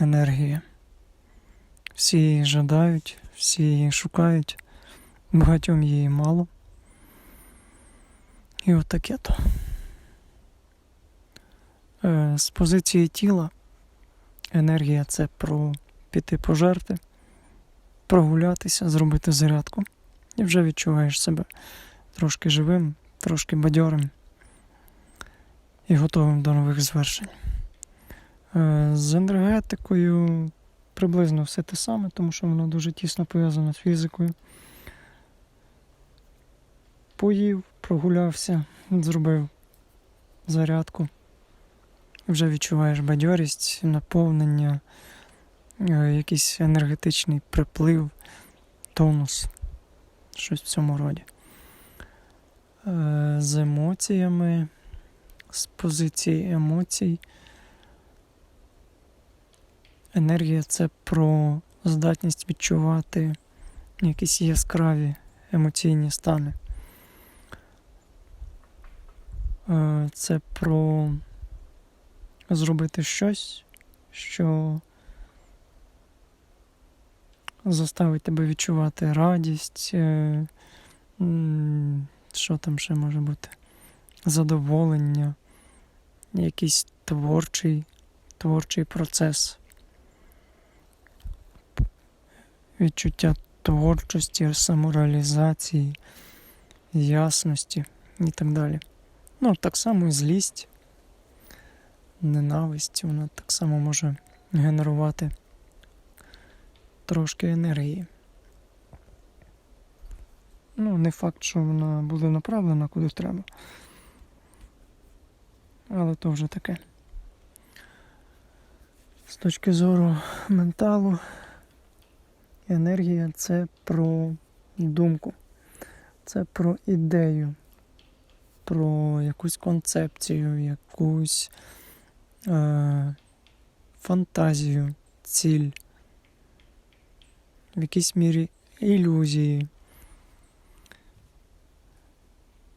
енергія. Всі її жадають, всі її шукають, багатьом її мало. І от таке то. Е, З позиції тіла енергія це про піти пожерти, прогулятися, зробити зарядку. І вже відчуваєш себе трошки живим, трошки бадьорим і готовим до нових звершень. Е, З енергетикою приблизно все те саме, тому що воно дуже тісно пов'язано з фізикою. Поїв, прогулявся, зробив зарядку. Вже відчуваєш бадьорість, наповнення, е, якийсь енергетичний приплив, тонус, щось в цьому роді. Е, З емоціями, з позиції емоцій. Енергія це про здатність відчувати якісь яскраві емоційні стани. Е, Це про зробити щось, що заставить тебе відчувати радість, е, що там ще може бути, задоволення, якийсь творчий, творчий процес, відчуття творчості, самореалізації, ясності і так далі. Ну, так само і злість, ненависть, вона так само може генерувати трошки енергії. Ну, не факт, що вона буде направлена куди треба. Але то вже таке. З точки зору менталу, енергія це про думку, це про ідею, про якусь концепцію, якусь е, фантазію, ціль, в якійсь мірі ілюзії.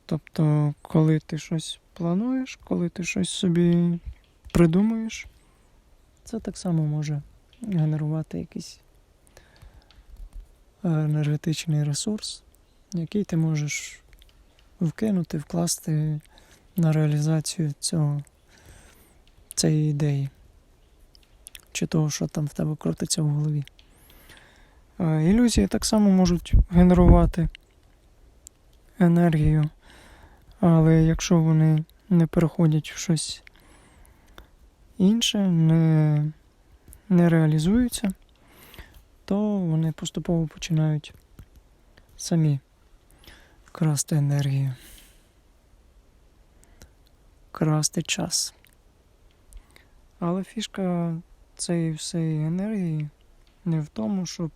Тобто, коли ти щось плануєш, коли ти щось собі придумуєш, це так само може генерувати якийсь енергетичний ресурс, який ти можеш вкинути, вкласти на реалізацію цього, цієї ідеї, чи того, що там в тебе крутиться в голові. Е, Ілюзії так само можуть генерувати енергію, але якщо вони не переходять в щось інше, не, не реалізуються, то вони поступово починають самі красти енергію, красти час. Але фішка цієї всієї енергії не в тому, щоб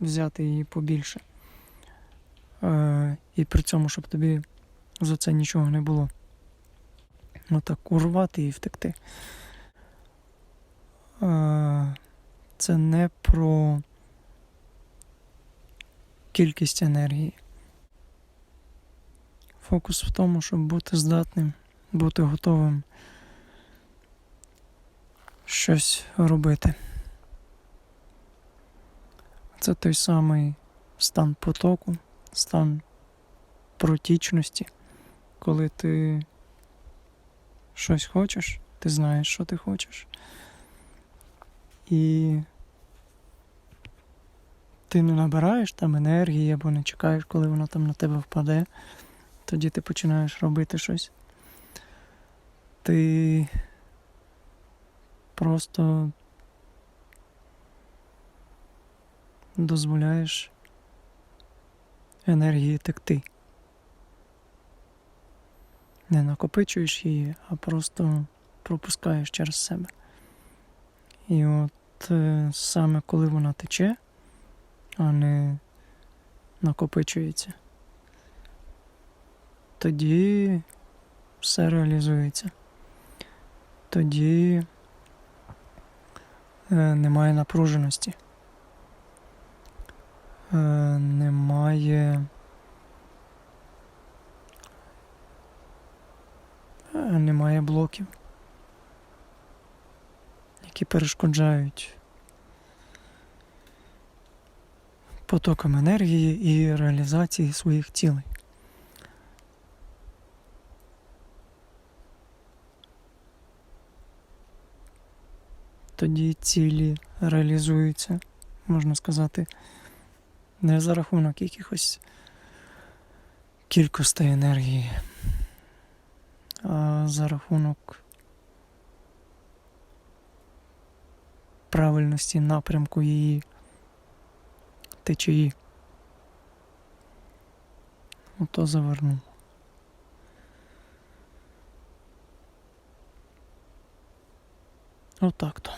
взяти її побільше. Е, і при цьому, щоб тобі за це нічого не було. Отак урвати і втекти. Е, це не про кількість енергії. Фокус в тому, щоб бути здатним, бути готовим щось робити. Це той самий стан потоку, стан протічності, коли ти щось хочеш, ти знаєш, що ти хочеш. І ти не набираєш там енергії або не чекаєш, коли вона там на тебе впаде. Тоді ти починаєш робити щось. Ти просто дозволяєш енергії текти. Не накопичуєш її, а просто пропускаєш через себе. І от е, саме коли вона тече, а не накопичується, тоді все реалізується. Тоді е, немає напруженості. Е, немає. Немає блоків, які перешкоджають потокам енергії і реалізації своїх цілей. Тоді цілі реалізуються, можна сказати, не за рахунок якихось кількостей енергії, а за рахунок правильності напрямку її течії. Ото завернув. Отак то.